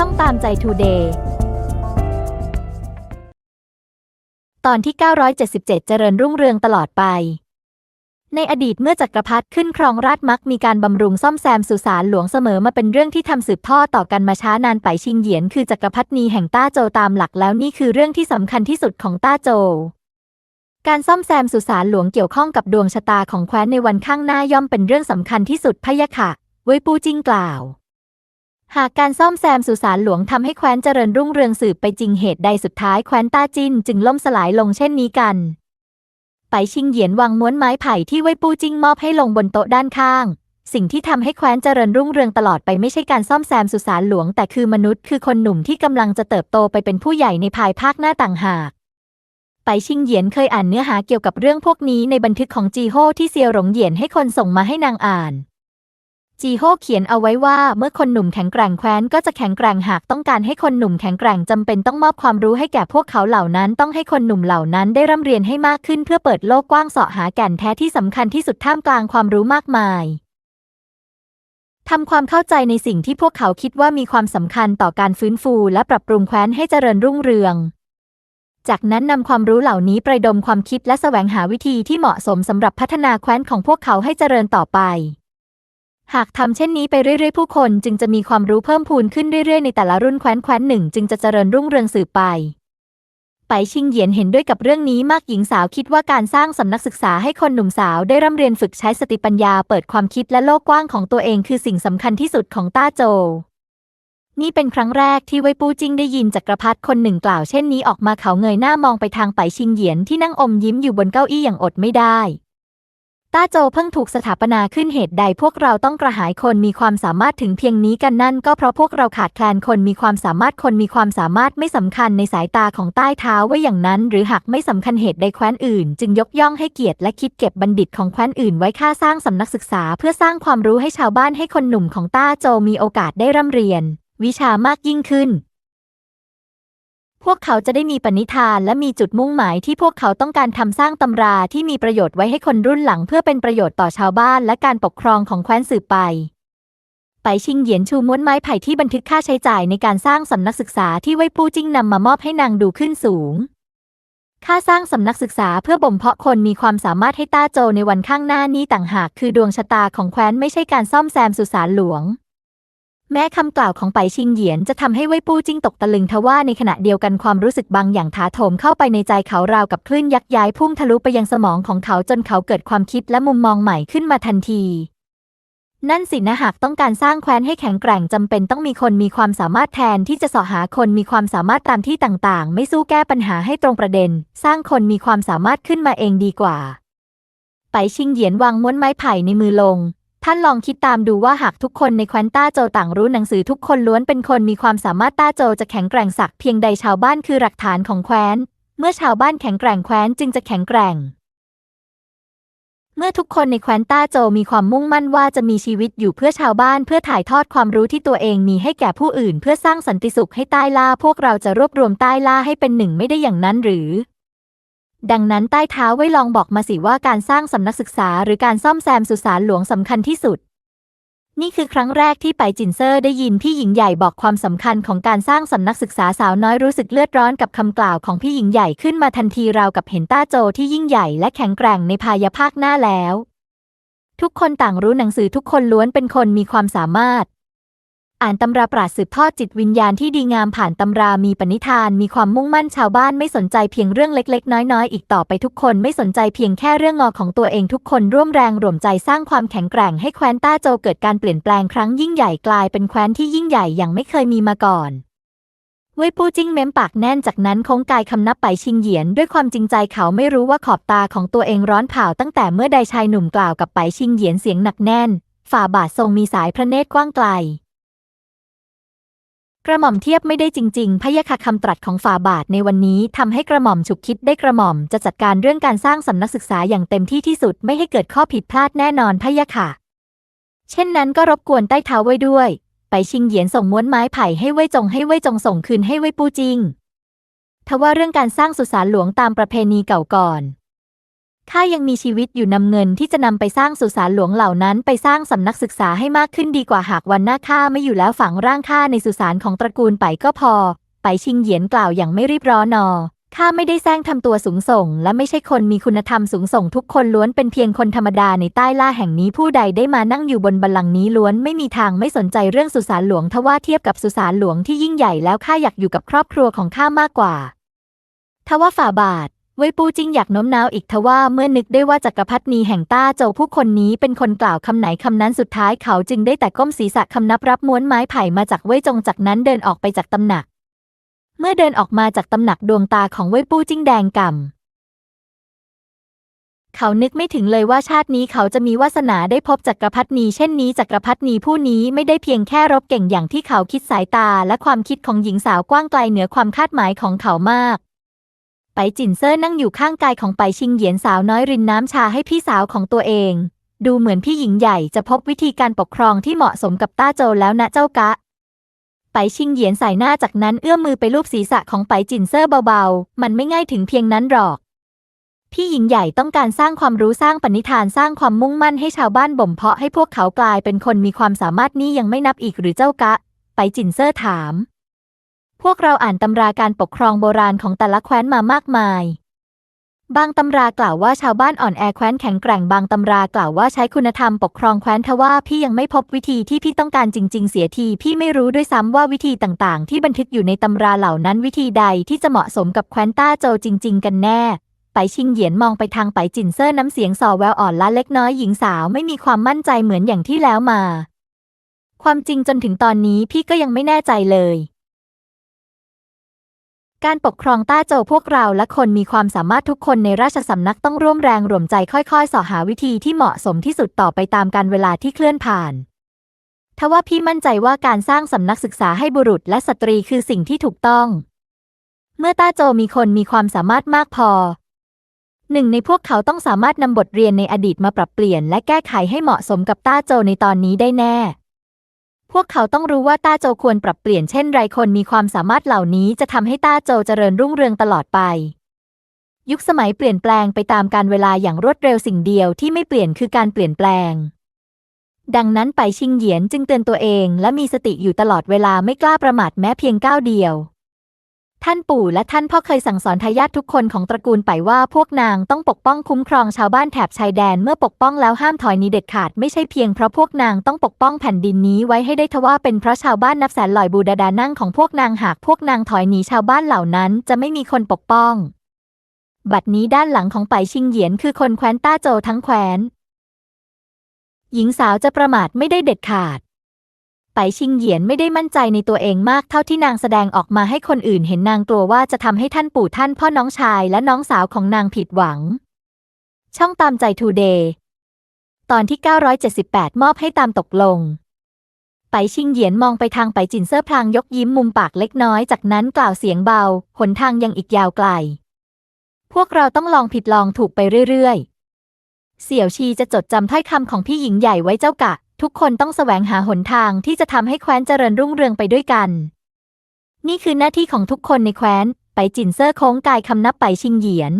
ช่องตามใจทูเดย์ตอนที่ 977 เจริญรุ่งเรืองตลอดไป ในอดีตเมื่อจักรพรรดิขึ้นครองราชมักมีการบำรุงซ่อมแซมสุสานหลวงเสมอมาเป็นเรื่องที่ทำสืบทอดต่อกันมาช้านานไปชิงเหยียนคือจักรพรรดินีแห่งต้าโจตามหลักแล้วนี่คือเรื่องที่สำคัญที่สุดของต้าโจการซ่อมแซมสุสานหลวงเกี่ยวข้องกับดวงชะตาของแคว้นในวันข้างหน้าย่อมเป็นเรื่องสำคัญที่สุดพะยะค่ะ เว้ยปูจิ้งกล่าว หากการซ่อมแซมสุสานหลวงทำให้แคว้นเจริญรุ่งเรืองสืบไปจริงเหตุใดสุดท้ายแคว้นต้าจินจึงล่มสลายลงเช่นนี้กัน ไปชิงเหยียนวางม้วนไม้ไผ่ที่เว่ยปูจิ้งมอบให้ลงบนโต๊ะด้านข้าง สิ่งที่ทำให้แคว้นเจริญรุ่งเรืองตลอดไปไม่ใช่การซ่อมแซมสุสานหลวงแต่คือมนุษย์คือคนหนุ่มที่กำลังจะเติบโตไปเป็นผู้ใหญ่ในภายภาคหน้าต่างหากไปชิงเหยียนเคยอ่านเนื้อหาเกี่ยวกับเรื่องพวกนี้ในบันทึกของจีโฮที่เซียวหลงเหยียนให้คนส่งมาให้นางอ่าน จีโฮเขียนเอาไว้ว่าเมื่อคนหนุ่มแข็งแกร่งแคว้นก็จะแข็งแกร่งหากต้องการให้คนหนุ่มแข็งแกร่งจำเป็นต้องมอบความรู้ให้แก่พวกเขาเหล่านั้น ต้องให้คนหนุ่มเหล่านั้นได้ร่ำเรียนให้มากขึ้นเพื่อเปิดโลกกว้างเสาะหาแก่นแท้ที่สำคัญที่สุดท่ามกลางความรู้มากมายทำความเข้าใจในสิ่งที่พวกเขาคิดว่ามีความสำคัญต่อการฟื้นฟูและปรับปรุงแคว้นให้เจริญรุ่งเรือง จากนั้นนำความรู้เหล่านี้ประดมความคิดและแสวงหาวิธีที่เหมาะสมสำหรับพัฒนาแคว้นของพวกเขาให้เจริญต่อไป หากทำเช่นนี้ไปเรื่อยๆ ผู้คนจึงจะมีความรู้เพิ่มพูนขึ้นเรื่อยๆ ในแต่ละรุ่นแคว้นแคว้นหนึ่งจึงจะเจริญรุ่งเรืองสืบไป ไปชิงเหยียนเห็นด้วยกับเรื่องนี้มากหญิงสาวคิดว่าการสร้างสำนักศึกษาให้คนหนุ่มสาวได้ร่ำเรียนฝึกใช้สติปัญญาเปิดความคิดและโลกกว้างของตัวเองคือสิ่งสำคัญที่สุดของต้าโจวนี่เป็นครั้งแรกที่เว่ยปูจิงได้ยินจักรพรรดิคนหนึ่งกล่าวเช่นนี้ออกมาเขาเงยหน้ามองไปทางไปชิงเหยียนที่นั่งอมยิ้มอยู่บนเก้าอี้อย่างอดไม่ได้ ต้าโจเพิ่งถูกสถาปนาขึ้นเหตุใดพวกเราต้องกระหายคนมีความสามารถถึงเพียงนี้กันนั่นก็เพราะพวกเราขาดแคลนคนมีความสามารถคนมีความสามารถไม่สำคัญในสายตาของใต้เท้าไว้อย่างนั้น หรือหากไม่สำคัญเหตุใดแคว้นอื่น จึงยกย่องให้เกียรติและคิดเก็บบัณฑิตของแคว้นอื่นไว้ค่าสร้างสำนักศึกษา เพื่อสร้างความรู้ให้ชาวบ้านให้คนหนุ่มของต้าโจมีโอกาสได้ร่ำเรียน วิชามากยิ่งขึ้น พวกเขาจะได้มีปณิธานและมีจุดมุ่งหมายที่พวกเขาต้องการทำสร้างตำราที่มีประโยชน์ไว้ให้คนรุ่นหลังเพื่อเป็นประโยชน์ต่อชาวบ้านและการปกครองของแคว้นสืบไป ไปชิงเหยียนชูม้วนไม้ไผ่ที่บันทึกค่าใช้จ่ายในการสร้างสำนักศึกษาที่ไว้ปู้จิ้งนำมามอบให้นางดูขึ้นสูง ค่าสร้างสำนักศึกษาเพื่อบ่มเพาะคนมีความสามารถให้ต้าโจในวันข้างหน้านี้ต่างหากคือดวงชะตาของแคว้นไม่ใช่การซ่อมแซมสุสานหลวง แม้คำกล่าวของไปชิงเหยียนจะทำให้เว่ยปู้จิ้งตกตะลึงทว่าในขณะเดียวกันความรู้สึกบางอย่างถาโถมเข้าไปในใจเขาราวกับคลื่นยักษ์ย้ายพุ่งทะลุไปยังสมองของเขาจนเขาเกิดความคิดและมุมมองใหม่ขึ้นมาทันที นั่นสินะหากต้องการสร้างแคว้นให้แข็งแกร่งจำเป็นต้องมีคนมีความสามารถแทนที่จะเสาะหาคนมีความสามารถตามที่ต่างๆ ไม่สู้แก้ปัญหาให้ตรงประเด็น สร้างคนมีความสามารถขึ้นมาเองดีกว่าไปชิงเหยียนวางม้วนไม้ไผ่ในมือลง ท่านลองคิดตามดูว่าหากทุกคนในแคว้นต้าโจต่างรู้หนังสือทุกคนล้วนเป็นคนมีความสามารถต้าโจจะแข็งแกร่งสักเพียงใดชาวบ้านคือหลักฐานของแคว้น เมื่อชาวบ้านแข็งแกร่งแคว้นจึงจะแข็งแกร่ง เมื่อทุกคนในแคว้นต้าโจมีความมุ่งมั่นว่าจะมีชีวิตอยู่เพื่อชาวบ้านเพื่อถ่ายทอดความรู้ที่ตัวเองมีให้แก่ผู้อื่น เพื่อสร้างสันติสุขให้ใต้ล่าพวกเราจะรวบรวมใต้ล่าให้เป็นหนึ่งไม่ได้อย่างนั้นหรือ ดังนั้นใต้เท้าไว้ลองบอกมาสิว่าการสร้างสำนักศึกษาหรือการซ่อมแซมสุสานหลวงสำคัญที่สุด นี่คือครั้งแรกที่ไปจินเซอร์ได้ยินพี่หญิงใหญ่บอกความสำคัญของการสร้างสำนักศึกษาสาวน้อยรู้สึกเลือดร้อนกับคำกล่าวของพี่หญิงใหญ่ขึ้นมาทันทีราวกับเห็นต้าโจที่ยิ่งใหญ่และแข็งแกร่งในภายภาคหน้าแล้ว ทุกคนต่างรู้หนังสือทุกคนล้วนเป็นคนมีความสามารถ อ่านตำราปราดสืบทอดจิตวิญญาณที่ดีงามผ่านตำรามีปณิธาน มีความมุ่งมั่นชาวบ้านไม่สนใจเพียงเรื่องเล็ก ๆ น้อยๆ อีกต่อไปทุกคนไม่สนใจเพียงแค่เรื่องงอของตัวเองทุกคนร่วมแรงร่วมใจสร้างความแข็งแกร่งให้แคว้นต้าโจเกิดการเปลี่ยนแปลงครั้งยิ่งใหญ่กลายเป็นแคว้นที่ยิ่งใหญ่อย่างไม่เคยมีมาก่อนเว่ยปู้จิ้งเม้มปากแน่นจากนั้นคงกายคำนับไปชิงเหยียน ด้วยความจริงใจเขาไม่รู้ว่าขอบตาของตัวเองร้อนเผาตั้งแต่เมื่อใดชายหนุ่มกล่าวกับไปชิงเหยียนเสียงหนักแน่น ฝ่าบาททรงมีสายพระเนตรกว้างไกล กระหม่อมเทียบไม่ได้จริงๆพะยะค่ะคำตรัสของฝ่าบาทในวันนี้ทำให้กระหม่อมฉุกคิดได้กระหม่อมจะจัดการเรื่องการสร้างสำนักศึกษาอย่างเต็มที่ที่สุดไม่ให้เกิดข้อผิดพลาดแน่นอนพะยะค่ะ เช่นนั้นก็รบกวนใต้เท้าไว้ด้วย ไปชิงเหยียนส่งม้วนไม้ไผ่ให้เว่ยจงให้เว่ยจงส่งคืนให้เว่ยปูจริงทว่าเรื่องการสร้างสุสานหลวงตามประเพณีเก่าก่อน ข้ายังมีชีวิตอยู่นำเงินที่จะนำไปสร้างสุสานหลวงเหล่านั้น ไปสร้างสำนักศึกษาให้มากขึ้นดีกว่าหากวันหน้าข้าไม่อยู่แล้วฝังร่างข้าในสุสานของตระกูลไปก็พอ ไปชิงเหยียนกล่าวอย่างไม่รีบร้อนนอข้าไม่ได้แซงทำตัวสูงส่ง และไม่ใช่คนมีคุณธรรมสูงส่งทุกคนล้วนเป็นเพียงคนธรรมดาในใต้ล่าแห่งนี้ผู้ใดได้มานั่งอยู่บนบัลลังก์นี้ล้วนไม่มีทางไม่สนใจเรื่องสุสานหลวงทว่าเทียบกับสุสานหลวงที่ยิ่งใหญ่แล้วข้าอยากอยู่กับครอบครัวของข้ามากกว่าทว่าฝ่าบาท เว่ยปูจิงอยากโน้มน้าวอีกทว่าเมื่อนึกได้ว่าจักรพรรดินีแห่งต้าโจวผู้คนนี้เป็นคนกล่าวคำไหนคำนั้นสุดท้ายเขาจึงได้แต่ก้มศีรษะคำนับรับม้วนไม้ไผ่มาจากเว่ยจงจากนั้นเดินออกไปจากตำหนัก เมื่อเดินออกมาจากตำหนักดวงตาของเว่ยปู้จิงแดงก่ำเขานึกไม่ถึงเลยว่าชาตินี้เขาจะมีวาสนาได้พบจักรพรรดินีเช่นนี้จักรพรรดินีผู้นี้ไม่ได้เพียงแค่รบเก่งอย่างที่เขาคิดสายตาและความคิดของหญิงสาวกว้างไกลเหนือความคาดหมายของเขามาก ไปจินเซอร์นั่งอยู่ข้างกายของไปชิงเหยียนสาวน้อยรินน้ำชาให้พี่สาวของตัวเอง ดูเหมือนพี่หญิงใหญ่จะพบวิธีการปกครองที่เหมาะสมกับต้าโจแล้วนะเจ้ากะ ไปชิงเหยียนใส่หน้าจากนั้นเอื้อมมือไปลูบศีรษะของไปจินเซอร์เบาๆ มันไม่ง่ายถึงเพียงนั้นหรอก พี่หญิงใหญ่ต้องการสร้างความรู้สร้างปณิธานสร้างความมุ่งมั่นให้ชาวบ้านบ่มเพาะให้พวกเขากลายเป็นคนมีความสามารถนี่ยังไม่นับอีกหรือเจ้ากะ ไปจินเซอร์ถาม พวกเราอ่านตำราการปกครองโบราณของแต่ละแคว้นมามากมาย บางตำรากล่าวว่าชาวบ้านอ่อนแอแคว้นแข็งแกร่ง บางตำรากล่าวว่าใช้คุณธรรมปกครองแคว้นทว่าพี่ยังไม่พบวิธีที่พี่ต้องการจริง ๆ เสียที พี่ไม่รู้ด้วยซ้ำว่าวิธีต่างๆ ที่บันทึกอยู่ในตำราเหล่านั้นวิธีใดที่จะเหมาะสมกับแคว้นต้าโจจริง ๆ กันแน่ไปชิงเหยียนมองไปทางไปจินเซอร์น้ำเสียงสอแววอ่อนละเล็กน้อยหญิงสาวไม่มีความมั่นใจเหมือนอย่างที่แล้วมา ความจริงจนถึงตอนนี้พี่ก็ยังไม่แน่ใจเลย การปกครองต้าโจวพวกเราและคนมีความสามารถทุกคนในราชสำนักต้องร่วมแรงร่วมใจค่อยๆสอหาวิธีที่เหมาะสมที่สุดต่อไปตามการเวลาที่เคลื่อนผ่านทว่าพี่มั่นใจว่าการสร้างสำนักศึกษาให้บุรุษและสตรีคือสิ่งที่ถูกต้อง เมื่อต้าโจวมีคนมีความสามารถมากพอ หนึ่งในพวกเขาต้องสามารถนำบทเรียนในอดีตมาปรับเปลี่ยนและแก้ไขให้เหมาะสมกับต้าโจวในตอนนี้ได้แน่ วกเขาต้องรู้ว่าต้าโจควรปรับเปลี่ยนเช่นไรคนมีความสามารถเหล่านี้จะทำให้ต้าโจเจริญรุ่งเรืองตลอดไป ยุคสมัยเปลี่ยนแปลงไปตามการเวลาอย่างรวดเร็วสิ่งเดียวที่ไม่เปลี่ยนคือการเปลี่ยนแปลง ดังนั้นไปชิงเหยียนจึงเตือนตัวเองและมีสติอยู่ตลอดเวลาไม่กล้าประมาทแม้เพียงก้าวเดียว ท่านปู่และท่านพ่อเคยสั่งสอนทายาททุกคนของตระกูลไปว่าพวกนางต้องปกป้องคุ้มครองชาวบ้านแถบชายแดนเมื่อปกป้องแล้วห้ามถอยหนี้เด็ดขาดไม่ใช่เพียงเพราะพวกนางต้องปกป้องแผ่นดินนี้ไว้ให้ได้ทว่าเป็นเพราะชาวบ้านนับแสนลอยบูดาดานั่งของพวกนางหากพวกนางถอยหนีชาวบ้านเหล่านั้นจะไม่มีคนปกป้อง บัดนี้ด้านหลังของไปชิงเหยียนคือคนแคว้นต้าโจทั้งแคว้นหญิงสาวจะประมาทไม่ได้เด็ดขาด ไปชิงเหยียนไม่ได้มั่นใจในตัวเองมากเท่าที่นางแสดงออกมาให้คนอื่นเห็นนางกลัวว่าจะทำให้ท่านปู่ท่านพ่อน้องชายและน้องสาวของนางผิดหวัง ช่องตามใจทูเดย์ตอนที่ 978 มอบให้ตามตกลง ไปชิงเหยียนมองไปทางไปจินเซอร์พลางยกยิ้มมุมปากเล็กน้อยจากนั้นกล่าวเสียงเบา หนทางยังอีกยาวไกล พวกเราต้องลองผิดลองถูกไปเรื่อยๆ เสี่ยวชีจะจดจำถ้อยคำของพี่หญิงใหญ่ไว้เจ้ากะ ทุกคนต้องแสวงหาหนทางที่จะทำให้แคว้นเจริญรุ่งเรืองไปด้วยกัน นี่คือหน้าที่ของทุกคนในแคว้น ไปจินเซอร์โค้งกายคำนับไปชิงเหยียน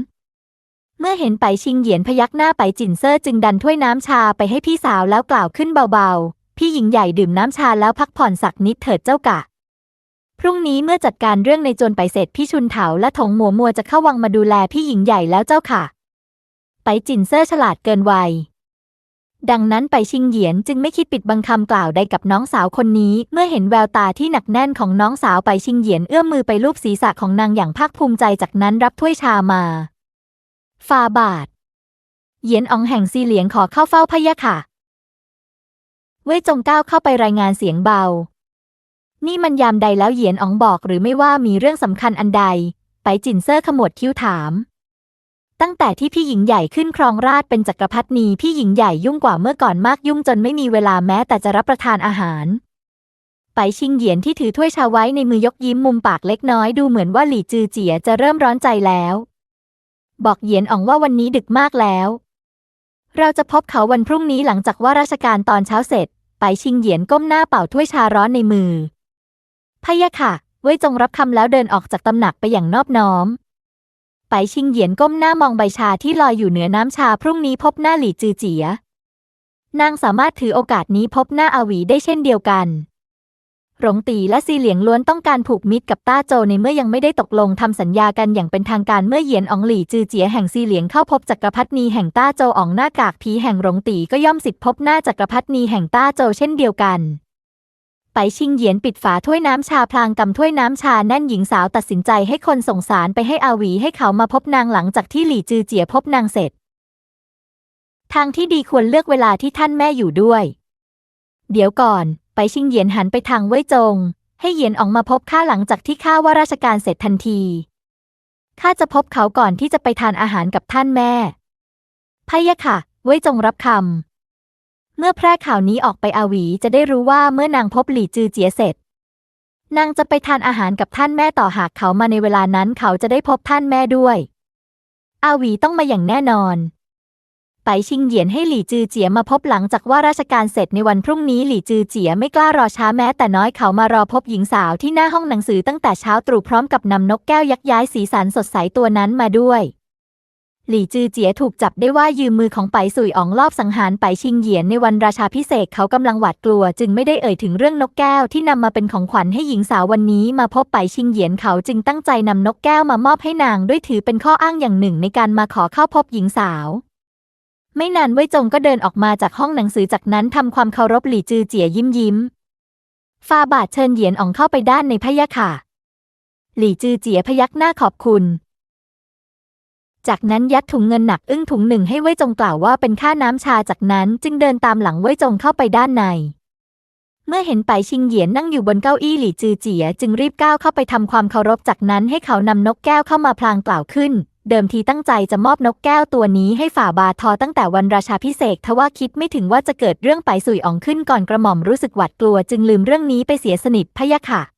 เมื่อเห็นไปชิงเหยียนพยักหน้าไปจินเซอร์จึงดันถ้วยน้ำชาไปให้พี่สาวแล้วกล่าวขึ้นเบาๆ พี่หญิงใหญ่ดื่มน้ำชาแล้วพักผ่อนสักนิดเถิดเจ้ากะ พรุ่งนี้เมื่อจัดการเรื่องในจรไปเสร็จพี่ชุนเถาและถงหมัวมัวจะเข้าวังมาดูแลพี่หญิงใหญ่แล้วเจ้าค่ะ ไปจินเซอร์ฉลาดเกินวัย ดังนั้นไปชิงเหยียนจึงไม่คิดปิดบังคำกล่าวใดกับน้องสาวคนนี้ เมื่อเห็นแววตาที่หนักแน่นของน้องสาวไปชิงเหยียนเอื้อมมือไปลูบศีรษะของนางอย่างภาคภูมิใจจากนั้นรับถ้วยชามาฟาบาท เหยียนอองแห่งซีเหลียงขอเข้าเฝ้าพะยะค่ะ เว่ยจงก้าวเข้าไปรายงานเสียงเบา นี่มันยามใดแล้วเหยียนอองบอกหรือไม่ว่ามีเรื่องสำคัญอันใด ไปจินเซอร์ขมวดคิ้วถาม ตั้งแต่ที่พี่หญิงใหญ่ขึ้นครองราชเป็นจักรพรรดินีพี่หญิงใหญ่ยุ่งกว่าเมื่อก่อนมากยุ่งจนไม่มีเวลาแม้แต่จะรับประทานอาหารไปชิงเหยียนที่ถือถ้วยชาไว้ในมือยกยิ้มมุมปากเล็กน้อยดูเหมือนว่าหลี่จือเจียจะเริ่มร้อนใจแล้ว บอกเหยียนอ๋องว่าวันนี้ดึกมากแล้ว เราจะพบเขาวันพรุ่งนี้หลังจากว่าราชการตอนเช้าเสร็จ ไปชิงเหยียนก้มหน้าเป่าถ้วยชาร้อนในมือพะยะค่ะเว่ยจงรับคำแล้วเดินออกจากตำหนักไปอย่างนอบน้อม ไปชิงเหยียนก้มหน้ามองใบชาที่ลอยอยู่เหนือน้ำชาพรุ่งนี้พบหน้าหลี่จือเจีย นางสามารถถือโอกาสนี้พบหน้าอาหวีได้เช่นเดียวกันหลงตีและซีเหลียงล้วนต้องการผูกมิตรกับต้าโจในเมื่อยังไม่ได้ตกลงทำสัญญากันอย่างเป็นทางการเมื่อเหยียนอองหลี่จือเจียแห่งซีเหลียงเข้าพบจักรพรรดินีแห่งต้าโจอองหน้ากากผีแห่งหลงตีก็ย่อมสิทธิพบหน้าจักรพรรดินีแห่งต้าโจเช่นเดียวกัน ไปชิงเหยียนปิดฝาถ้วยน้ำชาพลางกำถ้วยน้ำชาแน่นหญิงสาวตัดสินใจให้คนส่งสารไปให้อาหวีให้เขามาพบนางหลังจากที่หลี่จือเจียพบนางเสร็จ ทางที่ดีควรเลือกเวลาที่ท่านแม่อยู่ด้วย เดี๋ยวก่อน ไปชิงเหยียนหันไปทางเว่ยจง ให้เหยียนออกมาพบข้าหลังจากที่ข้าว่าราชการเสร็จทันทีข้าจะพบเขาก่อนที่จะไปทานอาหารกับท่านแม่พะยะค่ะ เว่ยจงรับคำ เมื่อแพร่ข่าวนี้ออกไปอาหวีจะได้รู้ว่าเมื่อนางพบหลี่จือเจียเสร็จ นางจะไปทานอาหารกับท่านแม่ต่อหากเขามาในเวลานั้นเขาจะได้พบท่านแม่ด้วย อาหวีต้องมาอย่างแน่นอนไปชิงเหยียนให้หลี่จือเจียมาพบหลังจากว่าราชการเสร็จในวันพรุ่งนี้หลี่จือเจียไม่กล้ารอช้าแม้แต่น้อยเขามารอพบหญิงสาวที่หน้าห้องหนังสือตั้งแต่เช้าตรู่พร้อมกับนำนกแก้วยักษ์ย้ายสีสันสดใสตัวนั้นมาด้วย หลี่จือเจี๋ยถูกจับได้ว่ายืมมือของไปสุยอ๋องลอบสังหารไปชิงเหยียนในวันราชาพิเศษเขากำลังหวาดกลัว จึงไม่ได้เอ่ยถึงเรื่องนกแก้วที่นำมาเป็นของขวัญให้หญิงสาววันนี้มาพบไปชิงเหยียนเขาจึงตั้งใจนำนกแก้วมามอบให้นางด้วยถือเป็นข้ออ้างอย่างหนึ่งในการมาขอเข้าพบหญิงสาวไม่นานเว่ยจงก็เดินออกมาจากห้องหนังสือจากนั้นทำความเคารพหลี่จือเจี๋ยยิ้มยิ้มฟาบาทเชิญเหยียนอ่องเข้าไปด้านในพะยะค่ะ หลี่จือเจี๋ยพยักหน้าขอบคุณ จากนั้นยัดถุงเงินหนักอึ้งถุงหนึ่งให้เว่ยจงกล่าวว่าเป็นค่าน้ำชาจากนั้นจึงเดินตามหลังเว่ยจงเข้าไปด้านใน เมื่อเห็นไปชิงเหยียนนั่งอยู่บนเก้าอี้หลี่จือเจีย จึงรีบก้าวเข้าไปทำความเคารพจากนั้นให้เขานำนกแก้วเข้ามาพลางกล่าวขึ้น เดิมทีตั้งใจจะมอบนกแก้วตัวนี้ให้ฝ่าบาทอตั้งแต่วันราชาพิเศษทว่าคิดไม่ถึงว่าจะเกิดเรื่องไปสุยอ่องขึ้นก่อนกระหม่อมรู้สึกหวาดกลัว จึงลืมเรื่องนี้ไปเสียสนิทพะยะค่ะ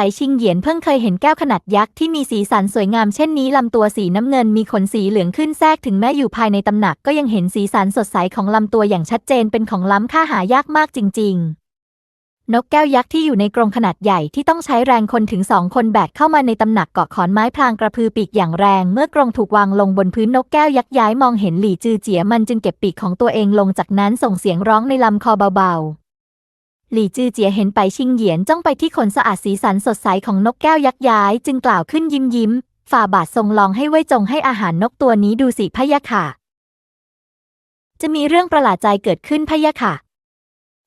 ไปชิงเหยียนเพิ่งเคยเห็นแก้วขนาดยักษ์ที่มีสีสันสวยงามเช่นนี้ลำตัวสีน้ำเงินมีขนสีเหลืองขึ้นแทรกถึงแม้อยู่ภายในตำหนักก็ยังเห็นสีสันสดใสของลำตัวอย่างชัดเจนเป็นของล้ำค่าหายากมากจริง ๆ นกแก้วยักษ์ที่อยู่ในกรงขนาดใหญ่ที่ต้องใช้แรงคนถึงสองคนแบกเข้ามาในตำหนักเกาะขอนไม้พลางกระพือปีกอย่างแรง เมื่อกรงถูกวางลงบนพื้นนกแก้วยักษ์ย้ายมองเห็นหลี่จือเจียมันจึงเก็บปีกของตัวเองลงจากนั้นส่งเสียงร้องในลำคอเบาๆ หลี่จือเจียเห็นไปชิงเหยียนจ้องไปที่ขนสะอาดสีสันสดใสของนกแก้วยักษ์ย้าย จึงกล่าวขึ้นยิ้มยิ้ม ฝ่าบาททรงลองให้เว่ยจงให้อาหารนกตัวนี้ดูสิพะยะค่ะ จะมีเรื่องประหลาดใจเกิดขึ้นพะยะค่ะ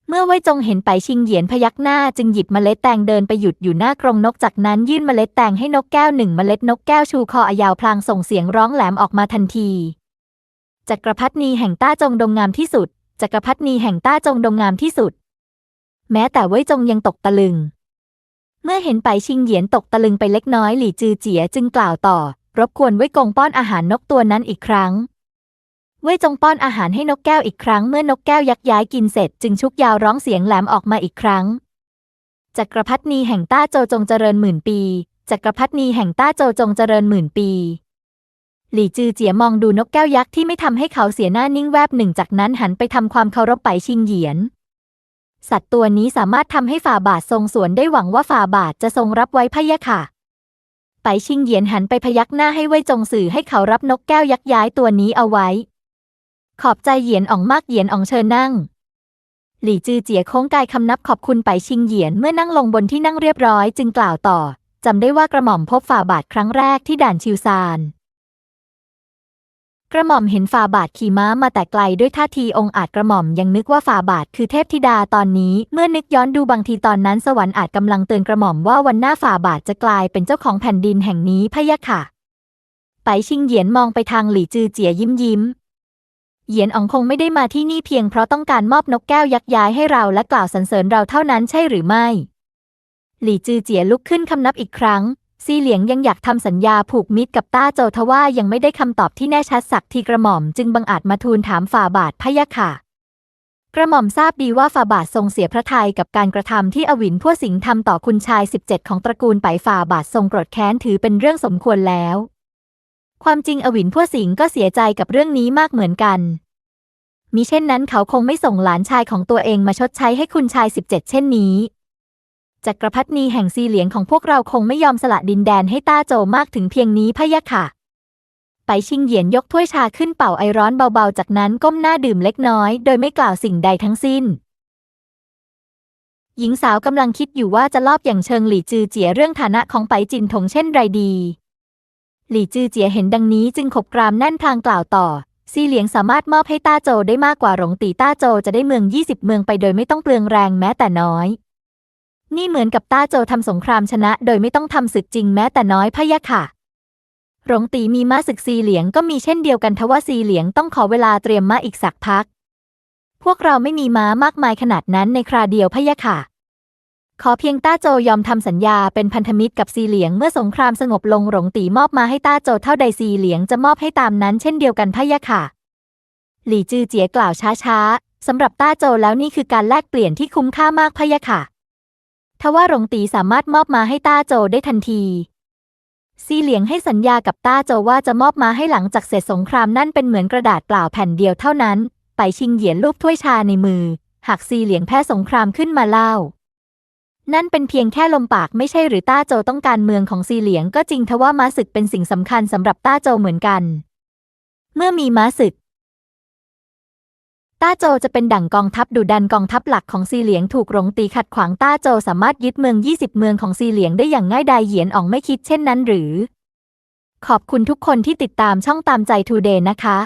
เมื่อเว่ยจงเห็นไปชิงเหยียนพยักหน้าจึงหยิบเมล็ดแตงเดินไปหยุดอยู่หน้ากรงนกจากนั้นยื่นเมล็ดแตงให้นกแก้วหนึ่งเมล็ดนกแก้วชูคออายาวพลางส่งเสียงร้องแหลมออกมาทันทีจักรพรรดินีแห่งต้าจงดงงามที่สุดจักรพรรดินีแห่งต้าจงดงงามที่สุด แม้แต่เว่ยจงยังตกตะลึง เมื่อเห็นไปชิงเหยียนตกตะลึงไปเล็กน้อยหลี่จือเจียจึงกล่าวต่อ รบกวนเว่ยกงป้อนอาหารนกตัวนั้นอีกครั้ง เว่ยจงป้อนอาหารให้นกแก้วอีกครั้งเมื่อนกแก้วยักย้ายกินเสร็จจึงชุกยาวร้องเสียงแหลมออกมาอีกครั้งจักรพรรดินีแห่งต้าโจจงเจริญหมื่นปีจักรพรรดินีแห่งต้าโจจงเจริญหมื่นปี หลี่จือเจียมองดูนกแก้วยักษ์ที่ไม่ทำให้เขาเสียหน้านิ่งแวบหนึ่งจากนั้นหันไปทำความเคารพไปชิงเหยียน สัตว์ตัวนี้สามารถทำให้ฝ่าบาททรงสวนได้หวังว่าฝ่าบาทจะทรงรับไว้พะยะค่ะ ไปชิงเหยียนหันไปพยักหน้าให้เว่ยจงสื่อให้เขารับนกแก้วยักษ์ย้ายตัวนี้เอาไว้ ขอบใจเหยียนอ่องมากเหยียนอ่องเชิญนั่ง หลี่จือเจียโค้งกายคำนับขอบคุณไปชิงเหยียนเมื่อนั่งลงบนที่นั่งเรียบร้อยจึงกล่าวต่อจำได้ว่ากระหม่อมพบฝ่าบาทครั้งแรกที่ด่านชิวซาน กระหม่อมเห็นฝ่าบาทขี่ม้ามาแต่ไกลด้วยท่าทีองอาจกระหม่อมยังนึกว่าฝ่าบาทคือเทพธิดาตอนนี้ เมื่อนึกย้อนดูบางทีตอนนั้นสวรรค์อาจกำลังเตือนกระหม่อมว่าวันหน้าฝ่าบาทจะกลายเป็นเจ้าของแผ่นดินแห่งนี้พะยะค่ะ ไปชิงเหยียนมองไปทางหลี่จือเจียยิ้มยิ้ม เหยียนอองคงไม่ได้มาที่นี่เพียงเพราะต้องการมอบนกแก้วยักษ์ย้ายให้เราและกล่าวสรรเสริญเราเท่านั้นใช่หรือไม่ หลี่จือเจียลุกขึ้นคำนับอีกครั้ง ซีเหลียงยังอยากทำสัญญาผูกมิตรกับต้าโจทว่ายังไม่ได้คำตอบที่แน่ชัดสักทีกระหม่อมจึงบังอาจมาทูลถามฝ่าบาทพะยะค่ะ กระหม่อมทราบดีว่าฝ่าบาททรงเสียพระทัยกับการกระทำที่อวินพั่วสิงห์ทำต่อคุณชาย 17 ของตระกูลไปฝ่าบาททรงโกรธแค้นถือเป็นเรื่องสมควรแล้ว ความจริงอวินพั่วสิงห์ก็เสียใจกับเรื่องนี้มากเหมือนกันมิเช่นนั้นเขาคงไม่ส่งหลานชายของตัวเองมาชดใช้ให้คุณชาย 17 เช่นนี้ จักรพรรดินีแห่งซีเหลียงของพวกเราคงไม่ยอมสละดินแดนให้ต้าโจมากถึงเพียงนี้พะยะค่ะ ไปชิงเหยียนยกถ้วยชาขึ้นเป่าไอร้อนเบาๆ จากนั้นก้มหน้าดื่มเล็กน้อย โดยไม่กล่าวสิ่งใดทั้งสิ้น หญิงสาวกำลังคิดอยู่ว่าจะลอบอย่างเชิงหลี่จือเจียเรื่องฐานะของไปจินถงเช่นไรดี หลี่จือเจียเห็นดังนี้จึงขบกรามแน่นพลางกล่าวต่อซีเหลียงสามารถมอบให้ต้าโจได้มากกว่าหลงตีต้าโจจะได้เมือง 20 เมืองไปโดยไม่ต้องเปลืองแรงแม้แต่น้อย นี่เหมือนกับต้าโจทำสงครามชนะ โดยไม่ต้องทำศึกจริงแม้แต่น้อยพะยะค่ะ หลงตีมีม้าศึกซีเหลียงก็มีเช่นเดียวกันทว่าซีเหลียงต้องขอเวลาเตรียมม้าอีกสักพัก พวกเราไม่มีม้ามากมายขนาดนั้นในคราเดียวพะยะค่ะ ขอเพียงต้าโจยอมทำสัญญาเป็นพันธมิตรกับซีเหลียงเมื่อสงครามสงบลงหลงตีมอบมาให้ต้าโจเท่าใดซีเหลียงจะมอบให้ตามนั้น เช่นเดียวกันพะยะค่ะ หลี่จือเจียกล่าวช้าๆสำหรับต้าโจแล้วนี่คือการแลกเปลี่ยนที่คุ้มค่ามากพะยะค่ะ ทว่าหลงตีสามารถมอบมาให้ต้าโจได้ทันที ซีเหลียงให้สัญญากับต้าโจว่าจะมอบมาให้หลังจากเสร็จสงครามนั่นเป็นเหมือนกระดาษเปล่าแผ่นเดียวเท่านั้น ไปชิงเหยียนรูปถ้วยชาในมือ หากซีเหลียงแพ้สงครามขึ้นมาเล่า นั่นเป็นเพียงแค่ลมปากไม่ใช่หรือต้าโจต้องการเมืองของซีเหลียงก็จริงทว่าม้าศึกเป็นสิ่งสำคัญสำหรับต้าโจเหมือนกัน เมื่อมีม้าศึก ต้าโจจะเป็นดั่งกองทัพดุดันกองทัพหลักของซีเหลียงถูกหลงตีขัดขวางต้าโจสามารถยึดเมือง 20 เมืองของซีเหลียงได้อย่างง่ายดายเหยียนอองไม่คิดเช่นนั้นหรือ ขอบคุณทุกคนที่ติดตามช่องตามใจทูเดย์นะคะ